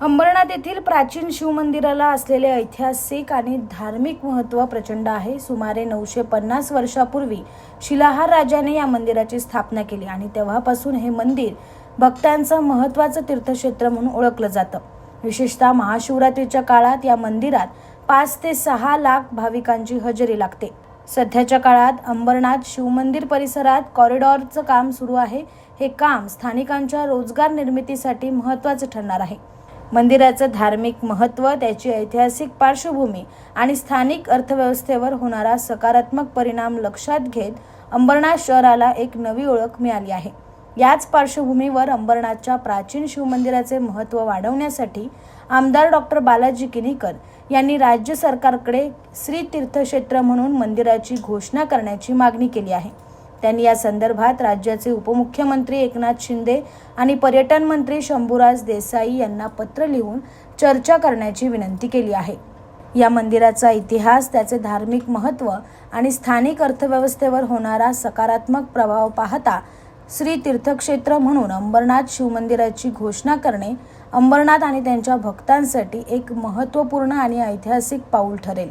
अंबरनाथ येथील प्राचीन शिवमंदिराला असलेले ऐतिहासिक आणि धार्मिक महत्त्व प्रचंड आहे. सुमारे नऊशे पन्नास वर्षापूर्वी शिलाहार राजाने या मंदिराची स्थापना केली आणि तेव्हापासून हे मंदिर भक्तांचं महत्त्वाचं तीर्थक्षेत्र म्हणून ओळखलं जातं. विशेषतः महाशिवरात्रीच्या काळात या मंदिरात पाच ते सहा लाख भाविकांची हजेरी लागते. सध्याच्या काळात अंबरनाथ शिवमंदिर परिसरात कॉरिडॉरचं काम सुरू आहे. हे काम स्थानिकांच्या रोजगार निर्मितीसाठी महत्त्वाचं ठरणार आहे. मंदिराचं धार्मिक महत्त्व त्याची ऐतिहासिक पार्श्वभूमी आणि स्थानिक अर्थव्यवस्थेवर होणारा सकारात्मक परिणाम लक्षात घेत अंबरनाथ शहराला एक नवी ओळख मिळाली आहे. याच पार्श्वभूमीवर अंबरनाथच्या प्राचीन शिवमंदिराचे महत्त्व वाढवण्यासाठी आमदार डॉक्टर बालाजी किनीकर यांनी राज्य सरकारकडे श्री तीर्थक्षेत्र म्हणून मंदिराची घोषणा करण्याची मागणी केली आहे. त्यांनी या संदर्भात राज्याचे उपमुख्यमंत्री एकनाथ शिंदे आणि पर्यटन मंत्री शंभूराज देसाई यांना पत्र लिहून चर्चा करण्याची विनंती केली आहे. या मंदिराचा इतिहास त्याचे धार्मिक महत्त्व आणि स्थानिक अर्थव्यवस्थेवर होणारा सकारात्मक प्रभाव पाहता श्री तीर्थक्षेत्र म्हणून अंबरनाथ शिवमंदिराची घोषणा करणे अंबरनाथ आणि त्यांच्या भक्तांसाठी एक महत्त्वपूर्ण आणि ऐतिहासिक पाऊल ठरेल.